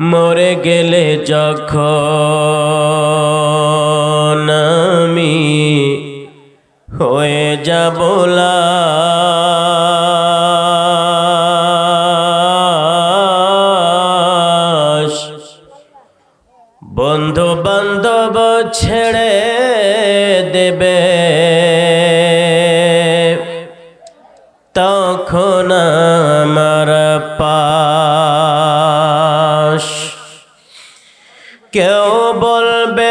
মরে গেলে যখন আমি হয়ে যাব বন্ধু বান্ধব ছেড়ে দেবে। তখন আমার পাশ কেউ বলবে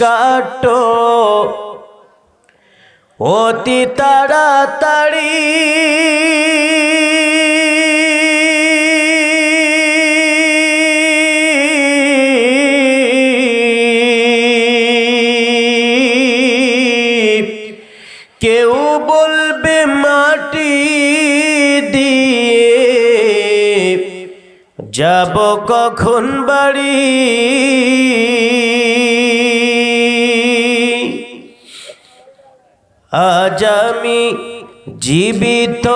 কাটো। অতি তাড়াতাড়ি। কেউ বলবে মাটি যাব কখন বাড়ি? আজ আমি জীবিত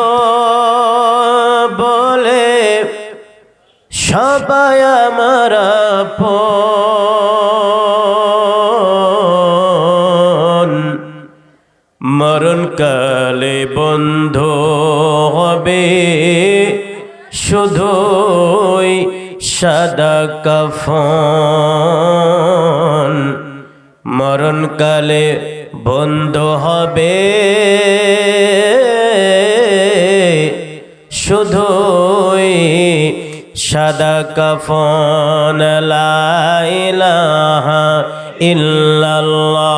বলে সবাই আমার মরণকালে বন্ধ হবে শুধুই সাদা কাফন মরণকালে বন্ধ হবে। শুধুই সাদা কাফন লাইলাহা ইল্লাল্লাহ।